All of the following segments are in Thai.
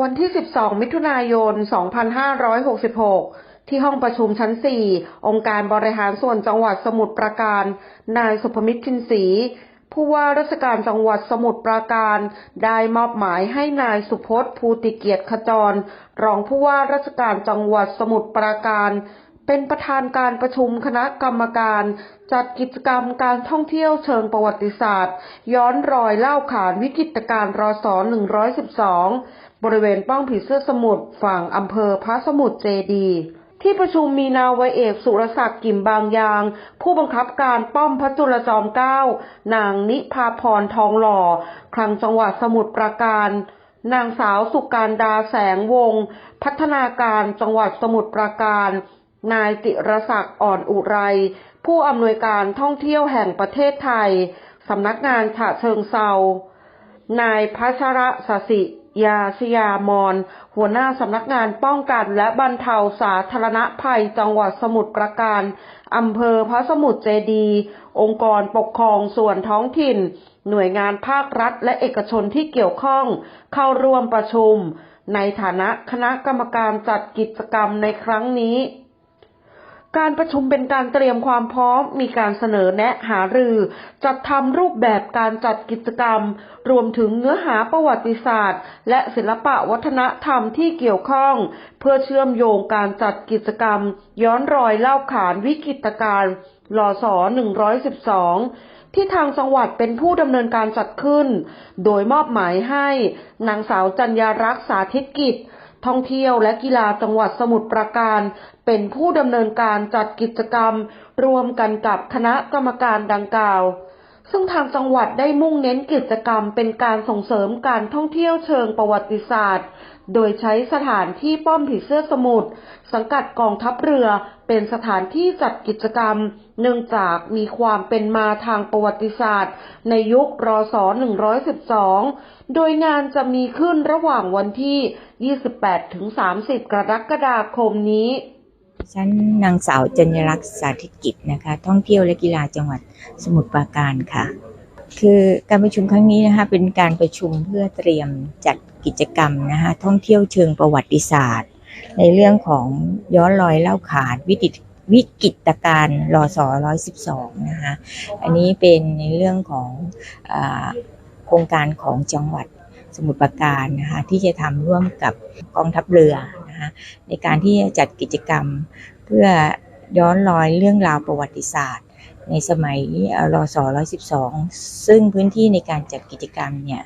วันที่ 12 มิถุนายน 2566 ที่ห้องประชุมชั้น 4 องค์การบริหารส่วนจังหวัดสมุทรปราการ นายสุภมิตรชินศรีผู้ว่าราชการจังหวัดสมุทรปราการ ได้มอบหมายให้นายสุพจน์ภูติเกียรติขจร รองผู้ว่าราชการจังหวัดสมุทรปราการ เป็นประธานการประชุมคณะกรรมการ จัดกิจกรรมการท่องเที่ยวเชิงประวัติศาสตร์ ย้อนรอยเล่าขานวิกฤตการณ์รศ112 บริเวณป้องผีเสื้อสมุทรฝั่งอำเภอพระสมุทรเจดีที่ประชุมมีนาวาเอกสุรศักดิ์กิ่มบางยาง ผู้บังคับการป้อมพระจุลจอมเกล้านางนิพาพรทองหล่อ คลังจังหวัดสมุทรปราการ นางสาวสุการดาแสงวงศ์พัฒนาการจังหวัดสมุทรปราการ นายจิรศักดิ์อ่อนอุไร ผู้อำนวยการท่องเที่ยวแห่งประเทศไทย สำนักงานฉะเชิงเซานายพัชระสสิยาชยามอนหัวหน้าสำนักงานป้องกันและบรรเทาสาธารณภัยจังหวัดสมุทรปราการอำเภอพระสมุทรเจดี องค์กรปกครองส่วนท้องถิ่น หน่วยงานภาครัฐและเอกชนที่เกี่ยวข้องเข้าร่วมประชุม ในฐานะคณะกรรมการจัดกิจกรรมในครั้งนี้ การประชุมเป็นการเตรียมความพร้อม มีการเสนอแนะหารือ จัดทำรูปแบบการจัดกิจกรรม รวมถึงเนื้อหาประวัติศาสตร์ และศิลปะวัฒนธรรมที่เกี่ยวข้อง เพื่อเชื่อมโยงการจัดกิจกรรม ย้อนรอยเล่าขานวิกฤตการณ์รศ112 ที่ทางจังหวัดเป็นผู้ดำเนินการจัดขึ้น โดยมอบหมายให้นางสาวจัญญารักษ์สาธิตกิจ ท่องเที่ยวและกีฬาจังหวัดสมุทรปราการ เป็นผู้ดำเนินการจัดกิจกรรมรวมกันกับคณะกรรมการดังกล่าว ซึ่งทางจังหวัดได้มุ่งเน้นกิจกรรมเป็นการส่งเสริมการท่องเที่ยวเชิงประวัติศาสตร์ โดยใช้สถานที่ป้อมผีเสื้อสมุทรสังกัดกองทัพเรือเป็นสถานที่จัดกิจกรรม เนื่องจากมีความเป็นมาทางประวัติศาสตร์ ในยุครศ112 โดยงานจะมีขึ้นระหว่างวันที่ 28-30 กรกฎาคมนี้ ฉันนางสาวจัญญลักษณ์สาธิตกิจนะคะ ท่องเที่ยวและกีฬาจังหวัดสมุทรปราการค่ะ คือการประชุมครั้งนี้นะคะเป็นการประชุมเพื่อเตรียมจัดกิจกรรมนะคะท่องเที่ยวเชิงประวัติศาสตร์ ในเรื่องของย้อนรอยเล่าขานวิกฤตวิกฤตการณ์รศ112นะคะอันนี้เป็นในเรื่องของอโครงการของจังหวัดสมุทรปราการนะคะที่จะทำร่วมกับกองทัพเรือ นะคะในการที่จะจัดกิจกรรม เพื่อย้อนรอยเรื่องราวประวัติศาสตร์ ในสมัยรศ112 ซึ่งพื้นที่ในการจัดกิจกรรมเนี่ย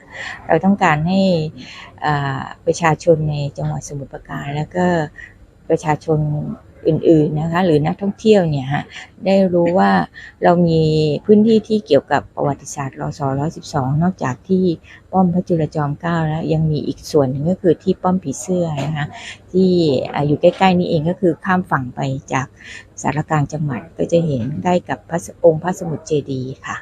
เราต้องการให้ประชาชนในจังหวัดสมุทรปราการ แล้วก็ประชาชน อื่นๆนะคะหรือนักท่องเที่ยวเนี่ยฮะได้รู้ว่าเรามีพื้นที่ที่เกี่ยวกับประวัติศาสตร์รศ112 นอกจากที่ป้อมพระจุลจอมเกล้าแล้วยังมีอีกส่วนหนึ่งก็คือที่ป้อมผีเสื้อนะคะที่อยู่ใกล้ๆนี้เองก็คือข้ามฝั่งไปจากสารกลางจังหวัดก็จะเห็นใกล้กับพระองค์พระสมุทรเจดีย์ค่ะ